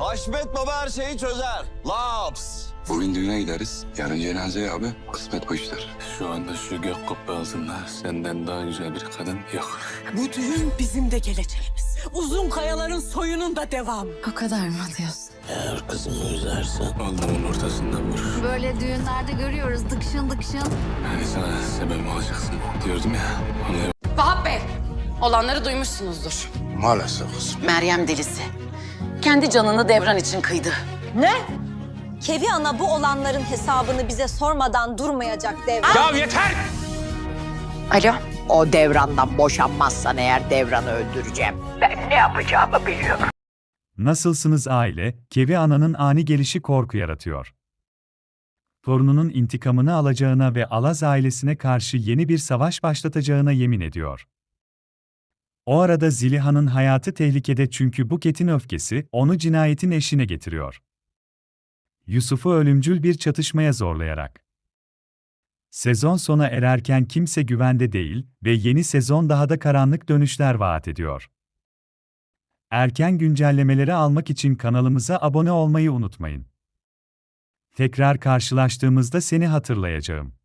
Haşmet Baba her şeyi çözer. Laps. Bugün düğüne gideriz. Yarın cenazeye abi. Kısmet bu işler. Şu anda şu gök kubbe altında senden daha güzel bir kadın yok. Bu düğün bizim de geleceğimiz. Uzun kayaların soyunun da devamı. O kadar mı diyorsun? Eğer kızımı üzersen alnımın ortasından vurur. Böyle düğünlerde görüyoruz dıkşın dıkşın. Hani sana sebep olacaksın diyordum ya. Anlayamadım. Vahap Bey, olanları duymuşsunuzdur. Maalesef kızım. Meryem delisi. Kendi canını devran için kıydı. Kevi ana bu olanların hesabını bize sormadan durmayacak dev. Alo. O devrandan boşanmazsan eğer devranı öldüreceğim. Ben ne yapacağımı biliyorum. Nasılsınız aile? Kevi Ana'nın ani gelişi korku yaratıyor. Torununun intikamını alacağına ve Alaz ailesine karşı yeni bir savaş başlatacağına yemin ediyor. O arada Ziliha'nın hayatı tehlikede çünkü Buket'in öfkesi onu cinayetin eşine getiriyor. Yusuf'u ölümcül bir çatışmaya zorlayarak. Sezon sona ererken kimse güvende değil ve yeni sezon daha da karanlık dönüşler vaat ediyor. Erken güncellemeleri almak için kanalımıza abone olmayı unutmayın. Tekrar karşılaştığımızda seni hatırlayacağım.